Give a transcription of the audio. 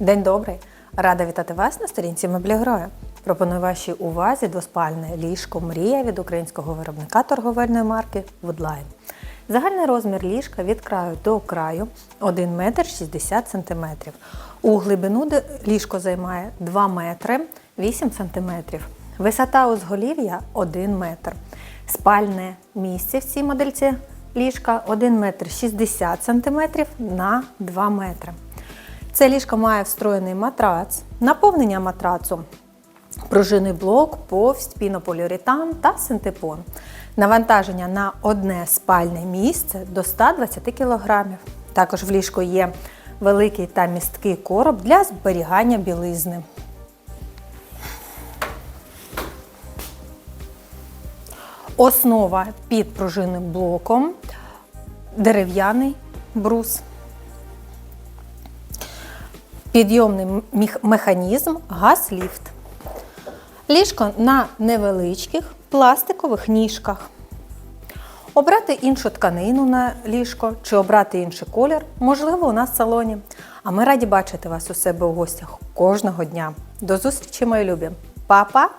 День добрий! Рада вітати вас на сторінці меблі героя. Пропоную вашій увазі двоспальне ліжко Мрія від українського виробника торговельної марки Woodline. Загальний розмір ліжка від краю до краю 1 метр 60 см. У глибину ліжко займає 2 метри 8 см. Висота узголів'я 1 метр. Спальне місце в цій модельці ліжка 1 метр 60 см на 2 метри. Це ліжко має встроєний матрац, наповнення матрацу, пружинний блок, повсть, пінополіуретан та синтепон. Навантаження на одне спальне місце до 120 кг. Також в ліжку є великий та місткий короб для зберігання білизни. Основа під пружинним блоком, дерев'яний брус. Підйомний механізм газ-ліфт. Ліжко на невеличких пластикових ніжках. Обрати іншу тканину на ліжко чи обрати інший колір можливо у нас в салоні. А ми раді бачити вас у себе у гостях кожного дня. До зустрічі, мої любі! Па-па!